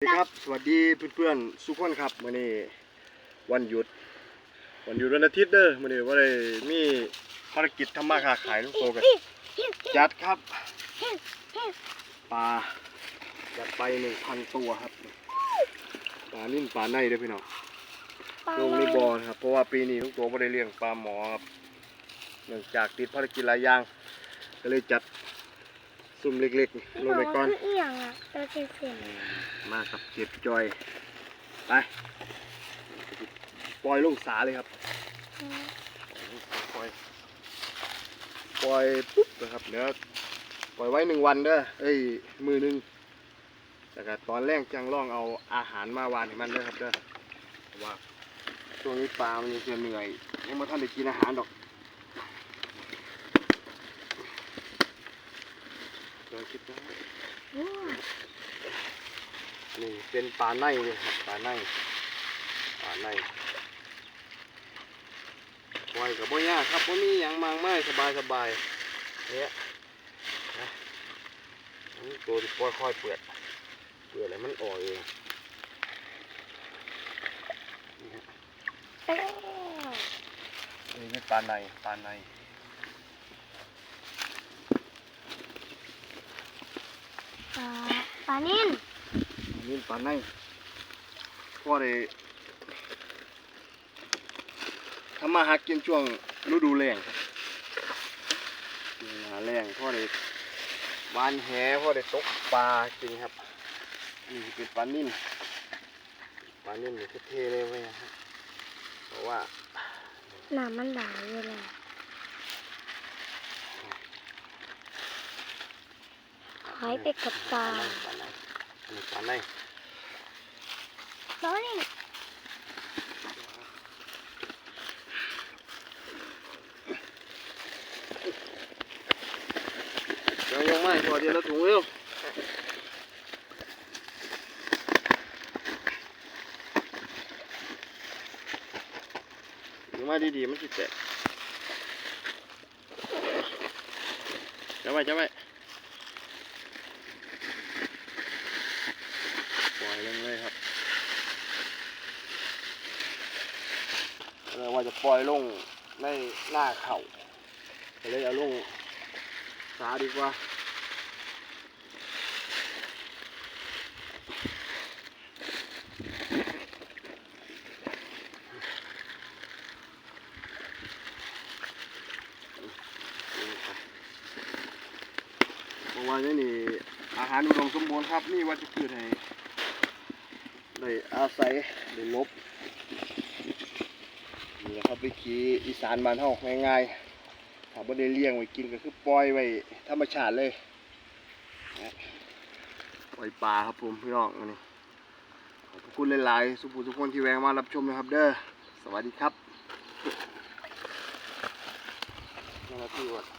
สวัสดีครับสวัสดีเพื่อนๆสุกคนครับมื้อนี้วันหยุด วันหยุดวันอาทิตย์เด้อมื้อนี้ว่าได้มีภารกิจทำมาค้าขายลูกโตกันจัดครับปลาจัดไปหนึ่งพันตัวครับปลานิ่นปลาในเด้อพี่น้องลงในบ่อนะครับเพราะว่าปีนี้ลูกโตไม่ได้เลี้ยงปลาหมอครับเนื่องจากติดภารกิจหลายอย่างก็เลยจัด ซุ่มเล็กๆลงไปก่อนเอียงอะตัวเสียงมากับเจ็บจอย ไป ปล่อยลงสาเลยครับ ปล่อย ปล่อยปุ๊บนะครับ เดี๋ยวปล่อยไว้หนึ่งวันเด้อ เอ้ย มือหนึ่งแต่ก็ตอนแรกจังล่องเอาอาหารมาวานให้มันเด้อครับเด้อเพราะว่าช่วงนี้ปลามันยังจะเหนื่อย ยังไม่ทันได้กินอาหารดอก เดี๋ยคิดนะนี่เป็นปลาในเลยครับปลาในปลาในปล่อยกับบ่ยากครับบ่มีหยังมากมายสบายสบายเนี่ยนะนี่ตัวที่ปล่อยค่อยเปิดเปิดอะไรมันออกเองนี่ฮะนี่เป็นปลาในปลาใน ปลาปลานิ่นอันนี้ปลาในพ่อได้ทำมาหากินช่วงฤดูแล้งครับหาแรงพ่อได้วานแหพ่อได้ตกปลากินครับนี่สิเป็นปลานิ่มปลานิ่มนี่คือเทเลยไว้นะครับเพราะว่าน้ำมันหลายอยู่เลย หายไปกับปลาปลาในปลาในนี่ปลาในน้อยนี่เดี๋ยวยังไม่พอเดี๋ยวเราถุงเร็วถุงมาดีๆมันสิแตกจะไว้จะไปล่อยลงเลยครับ เราว่าจะปล่อยลงในหน้าเข่าก็เลยเอาลงสาดีกว่าว่านี่นี่อาหารอุดมสมบูรณ์ครับนี่วัชพืชให้ได้อาศัยได้ลบ นี่แหละครับวิธีอีสานบ้านเฮาง่ายๆถ้าบ่ได้เลี้ยงไว้กินก็คือปล่อยไว้ธรรมชาติเลยปล่อยปลาครับผมพี่น้องนี่ขอบคุณหลายๆสุภูทุกคนที่แวะมารับชมนะครับ เด้อสวัสดีครับนั่นแหละพี่วัด